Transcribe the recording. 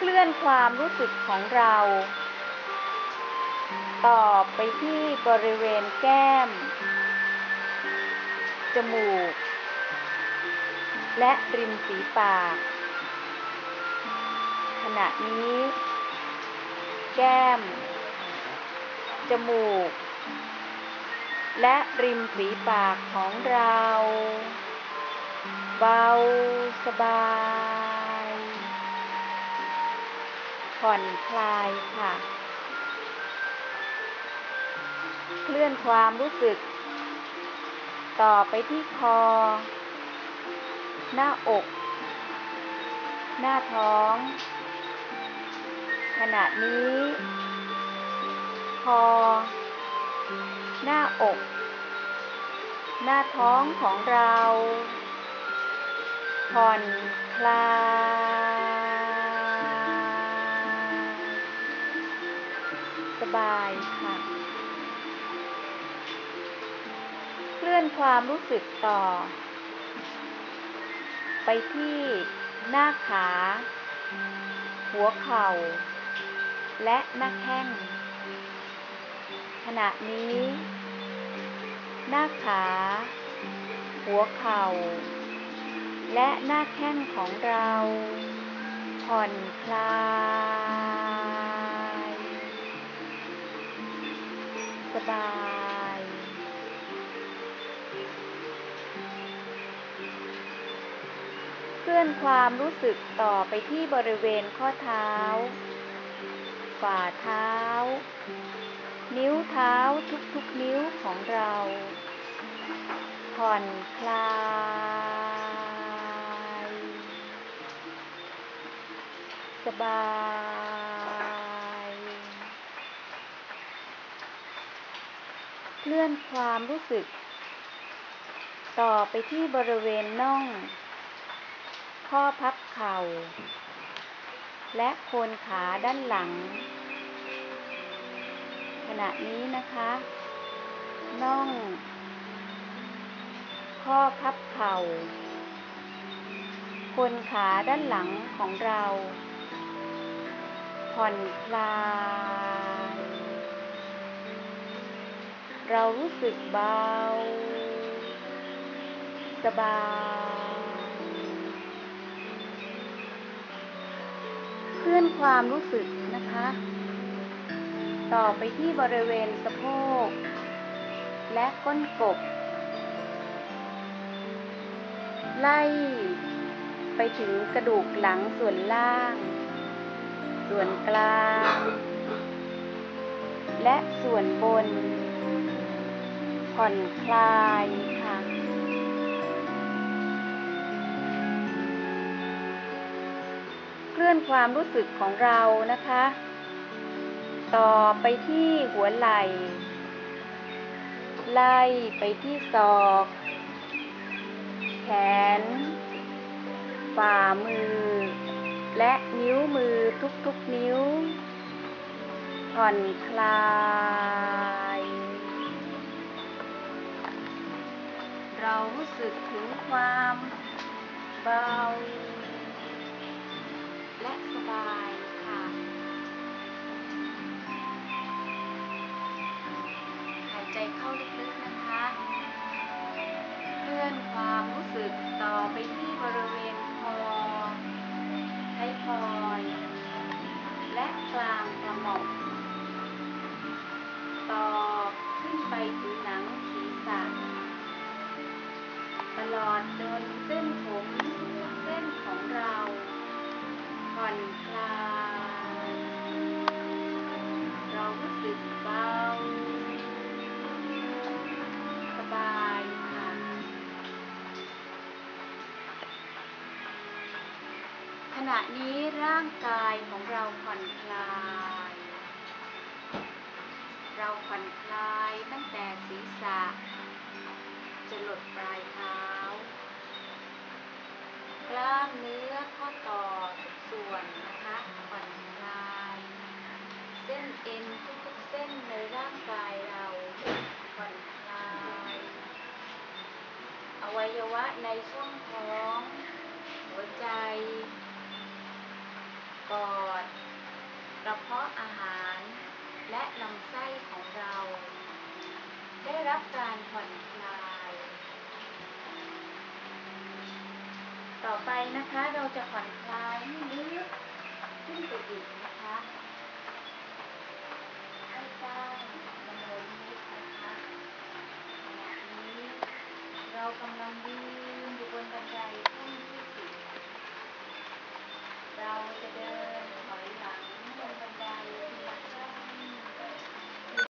เคลื่อนความรู้สึกของเรา ต่อไปที่บริเวณแก้ม จมูก และริมฝีปาก ขณะนี้ แก้ม จมูก และริมฝีปากของเรา เบาสบาย ผ่อนคลายค่ะ เคลื่อนความรู้สึก ต่อไปที่คอ หน้าอก หน้าท้อง ขณะนี้ คอ หน้าอก หน้าท้องของเราผ่อนคลาย สบายค่ะ เคลื่อนความรู้สึกต่อ ไปที่หน้าขา หัวเข่า และหน้าแข้ง ขณะนี้ หน้าขา หัวเข่า และหน้าแข้งของเราผ่อนคลาย สบาย เคลื่อนความรู้สึกต่อไปที่บริเวณข้อเท้า ฝ่าเท้า นิ้วเท้าทุกๆนิ้วของเรา ผ่อนคลายสบาย เลื่อนความรู้สึก ต่อไปที่บริเวณน่อง ข้อพับเข่า และโคนขาด้านหลัง ขณะนี้นะคะน่อง ข้อพับเข่าคนขาด้านหลังของเรา ผ่อนคลาย เรารู้สึกเบา สบาย เคลื่อนความรู้สึกนะคะ ต่อไปที่บริเวณสะโพก และก้นกบ ไล่ไปถึงกระดูกหลังส่วนล่าง ส่วนกลาง และส่วนบน ผ่อนคลายค่ะ เคลื่อนความรู้สึกของเรานะคะ ต่อไปที่หัวไหล่ ไล่ไปที่ศอก แขน ฝ่ามือ และนิ้วมือทุกๆนิ้ว ผ่อนคลาย เรารู้สึกถึงความเบา และสบายค่ะ หายใจเข้าลึกๆนะคะเคลื่อนความรู้สึกต่อไปที่บริเวณคอท้ายทอย ดจนเส้นผมทุกเส้นของเราผ่อนคลาย เรารู้สึกเบา สบายค่ะ ขณะนี้ร่างกายของเราผ่อนคลาย เราผ่อนคลายตั้งแต่ศีรษะ จรดปลายเท้ากล้ามเนื้อข้อต่อทุกส่วนนะคะผ่อนคลาย เส้นเอ็นทุกๆเส้นในร่างกายเราผ่อนคลาย อวัยวะในช่องท้อง หัวใจปอดกระเพาะอาหาร และลำไส้ของเรา ได้รับการผ่อนคลาย ต่อไปนะคะ เราจะผ่อนคลายให้ลึขึ้นไปอีกนะคะให้สร้างมโนนิดนะคะนี้เรากำลังยืนอยู่บนบันไดขั้นที่สิบเราจะเดิน